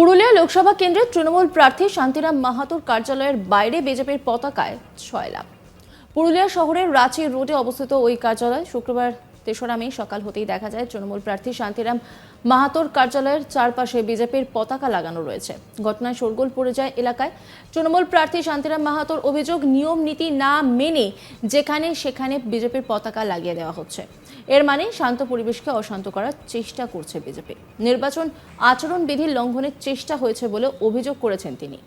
পুরুলিয়া লোকসভা কেন্দ্রের তৃণমূল প্রার্থী শান্তিরাম মাহাতোর কার্যালয়ের বাইরে বিজেপির পতাকায় ছয় লাভ পুরুলিয়া শহরের রাঁচি রোডে অবস্থিত ওই কার্যালয় শুক্রবার তেসরা মে সকাল হতেই দেখা যায় তৃণমূল প্রার্থী শান্তিরাম মাহাতোর কার্যালয়ের চারপাশে বিজেপির পতাকা লাগানো রয়েছে। ঘটনায় শোরগোল পড়ে যায় এলাকায় তৃণমূল প্রার্থী শান্তিরাম মাহাতোর অভিযোগ, নিয়ম নীতি না মেনে যেখানে সেখানে বিজেপির পতাকা লাগিয়ে দেওয়া হচ্ছে। এর মানে শান্ত পরিবেশকে অশান্ত করার চেষ্টা করছে বিজেপি। নির্বাচন আচরণ বিধির লঙ্ঘনের চেষ্টা হয়েছে বলে অভিযোগ করেছেন তিনি।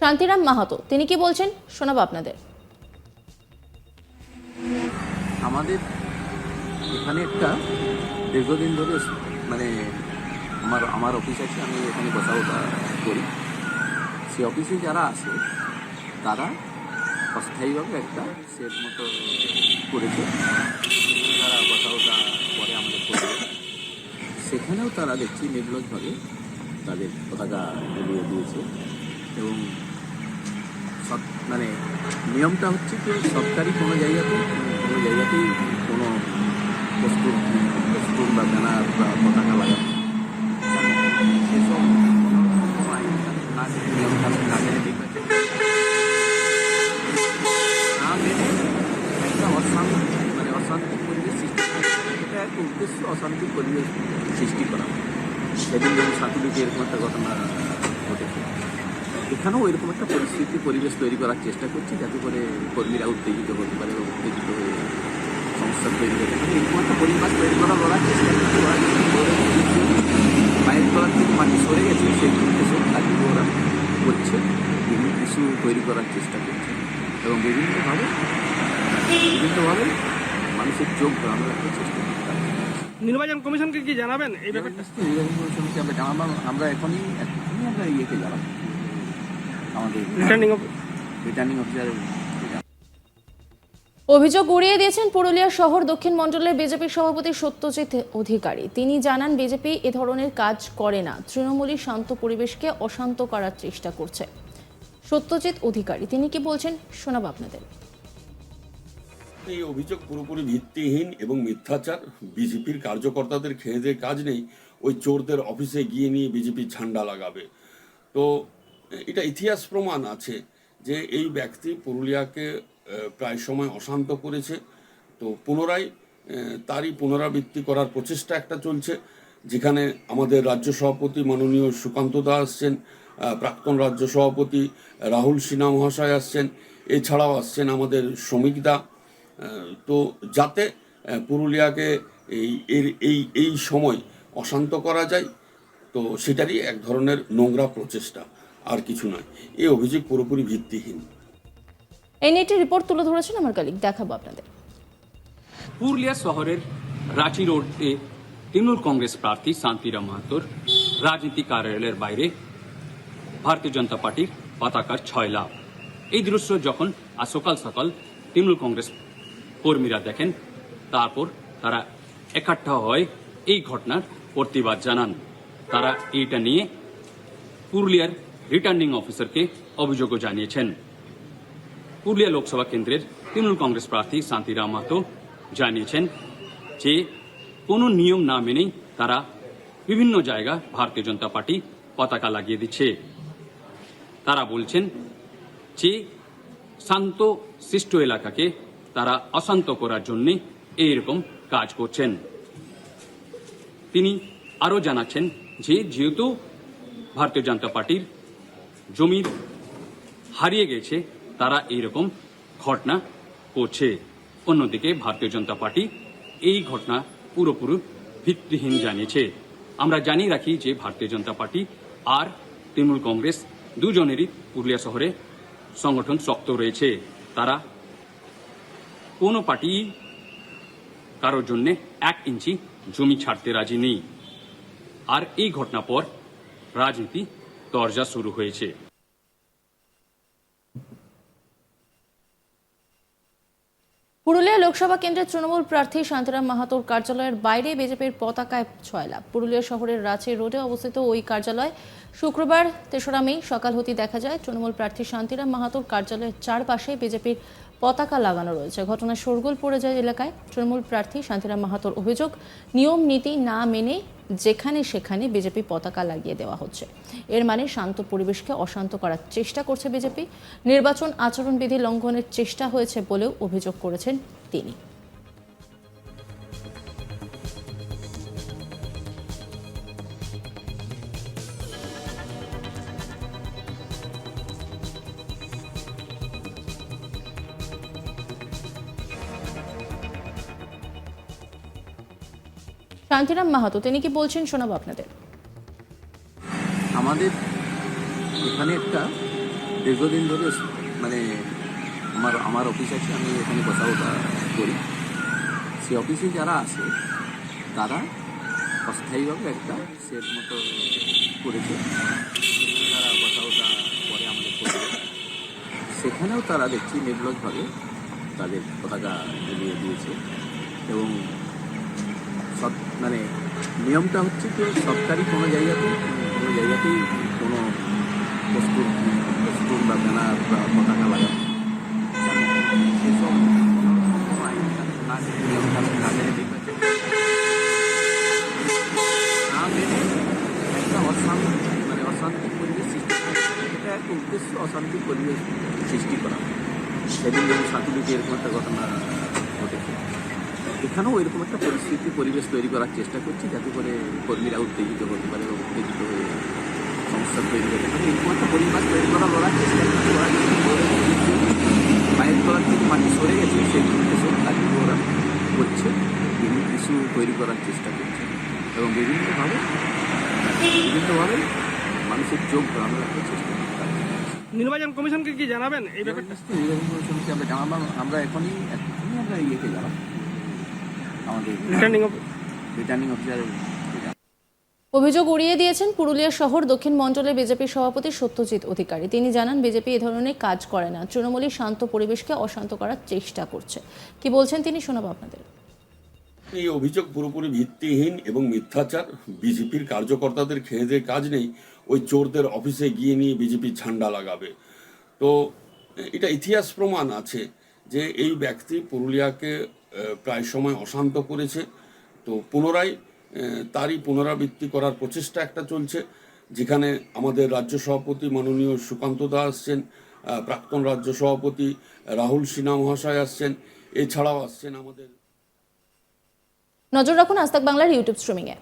শান্তিরাম মাহাতো, তিনি কি বলছেন? শোনাবো আপনাদের। আমাদের এখানে একটা দীর্ঘদিন ধরে মানে আমার আমার অফিস আছে আমি এখানে বসা ওঠা করি। সেই অফিসে যারা আসে তারা অস্থায়ীভাবে একটা সেট মতো করেছে। তারা বসা ওঠা পরে আমাদের করবে। সেখানেও তারা দেখছি নির্লজভাবে তাদের পতাকা উড়িয়ে দিয়েছে। এবং মানে নিয়মটা হচ্ছে যে সরকারি কোনো জায়গাতে, কোনো জায়গাতেই কোনো বস্তুর বস্তুর বা ব্যানার বা পতাকা লাগানো না একটা অশান্তি মানে অশান্তি পরিবেশ সৃষ্টি এটা একটা উদ্দেশ্য অশান্তি পরিবেশ সৃষ্টি করা। সেদিন যেমন সাতুলিতে এরকম একটা ঘটনা এখানেও এরকম একটা পরিস্থিতি পরিবেশ তৈরি করার চেষ্টা করছি যাতে করে কর্মীরা উত্তেজিত হতে পারে এবং উত্তেজিত হয়ে সমস্যা তৈরি হতে পারে। এরকম একটা পরিবেশ তৈরি করার লড়ার চেষ্টা করছি ওরা তলার থেকে মাটি সরে গেছে সেই সব কাজগুলো ওরা করছে। বিভিন্ন কিছু তৈরি করার চেষ্টা করছে। এবং বিভিন্নভাবে বিভিন্নভাবে মানুষের চোখ ঘোরানো রাখার চেষ্টা করছে। নির্বাচন কমিশনকে কি জানাবেন এই ব্যাপারটা? নির্বাচন কমিশনকে আমরা জানাব। আমরা এখনই এখনই আমরা ইয়েকে জানাব। আমাদের রিটার্নিং রিটার্নিং অফিসারের অভিযোগ উড়িয়ে দিয়েছেন পুরুলিয়া শহর দক্ষিণ মণ্ডলের বিজেপি সভাপতি সত্যজিৎ অধিকারী। তিনি জানান বিজেপি এ ধরনের কাজ করে না। তৃণমূলই শান্ত পরিবেশকে অশান্ত করার চেষ্টা করছে। সত্যজিৎ অধিকারী তিনি কি বলছেন শোনাবো আপনাদের। এই অভিযোগ পুরোপুরি ভিত্তিহীন এবং মিথ্যাচার। বিজেপির কার্যকর্তাদের খেয়ে দিয়ে কাজ নেই ওই চোরদের অফিসে গিয়ে নিয়ে বিজেপির ঝান্ডা লাগাবে। তো এটা ইতিহাস প্রমাণ আছে যে এই ব্যক্তি পুরুলিয়াকে প্রায় সময় অশান্ত করেছে। তো পুনরায় তারই পুনরাবৃত্তি করার প্রচেষ্টা একটা চলছে, যেখানে আমাদের রাজ্য সভাপতি মাননীয় সুকান্ত দা আসছেন প্রাক্তন রাজ্য সভাপতি রাহুল সিনহা মহাশয় আসছেন, এছাড়াও আসছেন আমাদের শ্রমিক দা। তো যাতে পুরুলিয়াকে এই, এর, এই এই সময় অশান্ত করা যায়, তো সেটারই এক ধরনের নোংরা প্রচেষ্টা। আর কিছু নয়। এই অভিযোগ পুরোপুরি ভিত্তিহীন। এই নিয়ে একটি রিপোর্ট তুলে ধরেছেন আমার কালিক দেখাবো আপনাদের। পুরুলিয়া শহরের রাঁচি রোডে তৃণমূল কংগ্রেস প্রার্থী শান্তিরাম মাহাতোর রাজনীতি কার্যালয়ের বাইরে ভারতীয় জনতা পার্টির পতাকার ছয় লাভ এই দৃশ্য যখন আজ সকাল সকাল তৃণমূল কংগ্রেস কর্মীরা দেখেন তারপর তারা একাট্টা হয়ে এই ঘটনার প্রতিবাদ জানান। তারা এইটা নিয়ে পুরুলিয়ার রিটার্নিং অফিসারকে অভিযোগও জানিয়েছেন পুরুলিয়া লোকসভা কেন্দ্রের তৃণমূল কংগ্রেস প্রার্থী শান্তিরাম মাহাতো জানিয়েছেন যে কোনো নিয়ম না মেনেই তারা বিভিন্ন জায়গা ভারতীয় জনতা পার্টি পতাকা লাগিয়ে দিচ্ছে তারা বলছেন যে শান্ত সৃষ্ট এলাকাকে তারা অশান্ত করার জন্য এইরকম কাজ করছেন তিনি আরও জানাচ্ছেন যে যেহেতু ভারতীয় জনতা পার্টির জমির হারিয়ে গেছে, তারা এইরকম ঘটনা করছে। অন্যদিকে ভারতীয় জনতা পার্টি এই ঘটনা পুরোপুরি ভিত্তিহীন জানিয়েছে। আমরা জানিয়ে রাখি যে ভারতীয় জনতা পার্টি আর তৃণমূল কংগ্রেস দুজনেরই পুরুলিয়া শহরে সংগঠন শক্ত রয়েছে। তারা কোনো পার্টি কারোর জন্য এক ইঞ্চি জমি ছাড়তে রাজি নেই। আর এই ঘটনা পর রাজনীতি দরজা শুরু হয়েছে। পুরুলিয়া লোকসভা কেন্দ্রের তৃণমূল প্রার্থী শান্তিরাম মাহাতোর কার্যালয়ের বাইরে বিজেপির পতাকায় ছয়লাভ পুরুলিয়া শহরের রাঁচি রোডে অবস্থিত ওই কার্যালয় শুক্রবার তেসরা মে সকাল হতে দেখা যায়। তৃণমূল প্রার্থী শান্তিরাম মাহাতোর কার্যালয়ের চারপাশে বিজেপির পতাকা লাগানো রয়েছে। ঘটনায় শোরগোল পড়ে যায় এলাকায়। তৃণমূল প্রার্থী শান্তিরাম মাহাতোর অভিযোগ, নিয়ম, নীতি না মেনে যেখানে সেখানে বিজেপি পতাকা লাগিয়ে দেওয়া হচ্ছে। এর মানে শান্ত পরিবেশকে অশান্ত করার চেষ্টা করছে বিজেপি নির্বাচন আচরণবিধি লঙ্ঘনের চেষ্টা হয়েছে বলেও অভিযোগ করেছেন তিনি। শান্তিরাম মাহাতো, তিনি কি বলছেন শোনাবো আপনাদের? আমাদের এখানে একটা দীর্ঘদিন ধরে মানে আমার আমার অফিস আছে, আমি এখানে ওঠা করি। সেই অফিসে যারা আছে, তারা অস্থায়ীভাবে একটা সেট মতো করেছে। তারা ওঠা পরে আমাদের সেখানেও তারা দেখছি নির্লজভাবে তাদের পতাকা ঝুলিয়ে দিয়েছে। এবং সব মানে নিয়মটা হচ্ছে যে সরকারি কোনো জায়গাতেই কোনো জায়গাতেই কোনো বস্তুর বস্তুর বা ব্যানার বা পতাকা লাগানো সেসব একটা অশান্তি মানে অশান্তি পরিবেশ সৃষ্টি এটা একটা উদ্দেশ্য পরিবেশ সৃষ্টি করা। সেদিন যেমন সাঁতুরিতে এরকম একটা ঘটনা ঘটেছে। এখানেও এরকম একটা পরিস্থিতি পরিবেশ তৈরি করার চেষ্টা করছি যাতে করে কর্মীরা উত্তেজিত হতে পারে বা উত্তেজিত হয়ে সমস্যা তৈরি হতে পারে। এরকম একটা পরিবেশ তৈরি করা লড়ার চেষ্টা করছি বাইরের তলার থেকে মাটি সরে গেছে সেগুলো এসব কাজগুলো ওরা করছে। বিভিন্ন কিছু তৈরি করার চেষ্টা করছে এবং বিভিন্নভাবে বিভিন্নভাবে মানুষের চোখ ঘোরানো রাখার চেষ্টা করছে। নির্বাচন কমিশনকে কি জানাবেন এই ব্যাপারটা? নির্বাচন কমিশনকে আমরা জানাব আমরা এখনই এখনই আমরা ইয়েকে জানাব। আমাদের রিটার্নিং রিটার্নিং অফিসার অভিযোগ উড়িয়ে দিয়েছেন পুরুলিয়া শহর দক্ষিণ মণ্ডলের বিজেপির সভাপতি সত্যজিৎ অধিকারী। তিনি জানান বিজেপি এ ধরনের কাজ করে না। তৃণমূলী শান্ত পরিবেশকে অশান্ত করার চেষ্টা করছে। কি বলছেন তিনি শোনাবো আপনাদের। এই অভিযোগ পুরোপুরি ভিত্তিহীন এবং মিথ্যাচার। বিজেপির কার্যকর্তাদের খেয়ে দিয়ে কাজ নেই ওই চোরদের অফিসে গিয়ে নিয়ে বিজেপি ঝান্ডা লাগাবে। তো এটা ইতিহাস প্রমাণ আছে যে এই ব্যক্তি পুরুলিয়াকে প্রায় সময় অশান্ত করেছে। তো পুনরায় তারই পুনরাবৃত্তি করার প্রচেষ্টা একটা চলছে, যেখানে আমাদের রাজ্য সভাপতি মাননীয় সুকান্ত দা আসছেন প্রাক্তন রাজ্য সভাপতি রাহুল সিনহা মহাশয় আসছেন, এছাড়াও আসছেন আমাদের নজর রাখুন আজ বাংলার ইউটিউব স্ট্রিমিংয়ে।